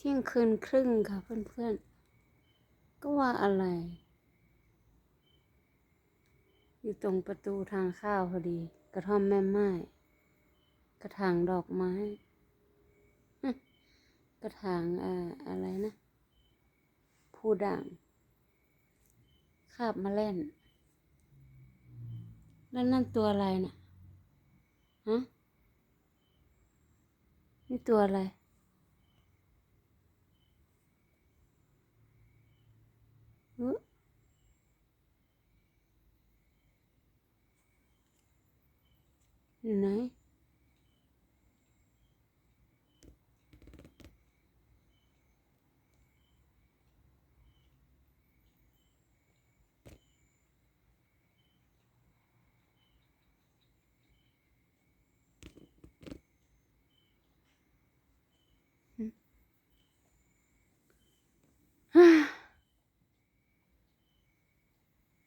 เที่ยงคืนครึ่งค่ะเพื่อนๆ ก็ว่าอะไร อยู่ตรงประตูทางเข้าวพอดี กระท่อมแม่ไม้กระถางดอกไม้ กระถางอ่ออะไรนะ ผู้ด่างคาบมาเล่น แล้วนั่นตัวอะไรน่ะฮะนี่ตัวอะไร อุ๊ย อยู่ไหน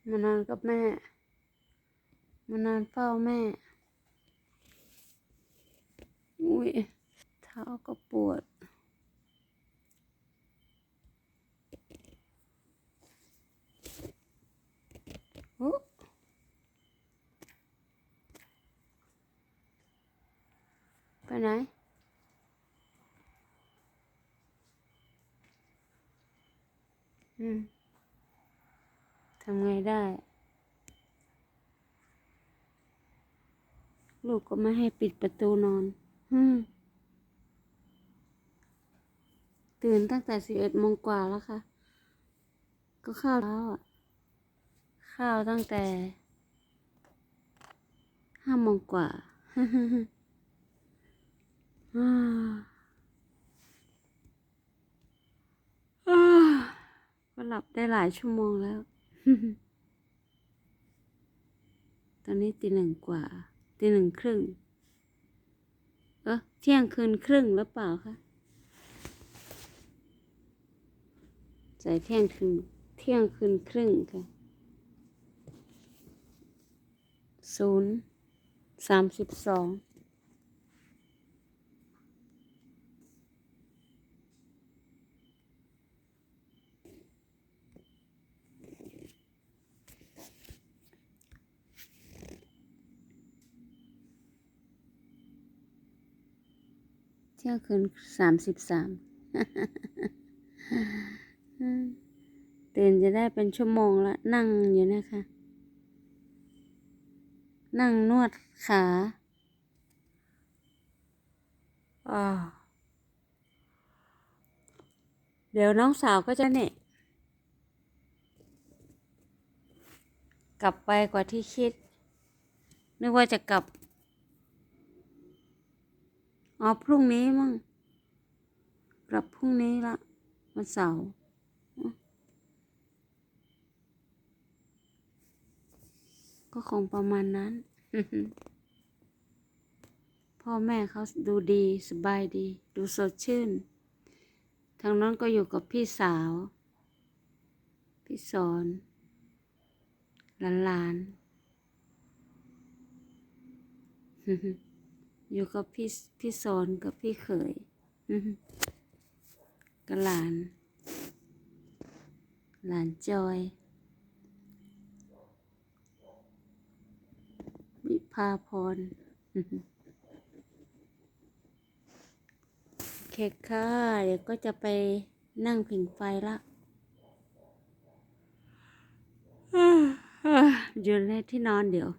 มานอนกับแม่ มานอนเฝ้าแม่ อุ้ยเท้าก็ปวด โอ้ไปไหนอืมทำไงได้ ลูกก็ไม่ให้ปิดประตูนอน ตื่นตั้งแต่สิบเอ็ดโมงกว่าแล้วค่ะ ก็ข้าวเช้าอะ ข้าวตั้งแต่ห้าโมงกว่าอ่าอ่าก็หลับได้หลายชั่วโมงแล้ว ตอนนี้ตีหนึ่งกว่าตีหนึ่งครึ่ง เออเที่ยงคืนครึ่งหรือเปล่าคะใส่เที่ยงคืนเที่ยงคืนครึ่งค่ะศูนย์สามสิบสอง เที่ยงคืนสามสิบสามตื่นจะได้เป็นชั่วโมงละนั่งอยู่นะคะ นั่งนวดขาอาเดี๋ยวน้องสาวก็จะเนี่ย กลับไปกว่าที่คิด นึกว่าจะกลับ อ๋อพรุ่งนี้มั้งกลับพรุ่งนี้ละวันเสาร์ก็คงประมาณนั้น พ่อแม่เขาดูดีสบายดี ดูสดชื่น ทางนั้นก็อยู่กับพี่สาว พี่สอนหลานๆ อยู่กับพี่พี่สอนกับพี่เขยกับหลาน หลานจอยวิภาพรโอเคค่ะ เดี๋ยวก็จะไปนั่งผิงไฟละอยู่ในที่นอนเดี๋ยว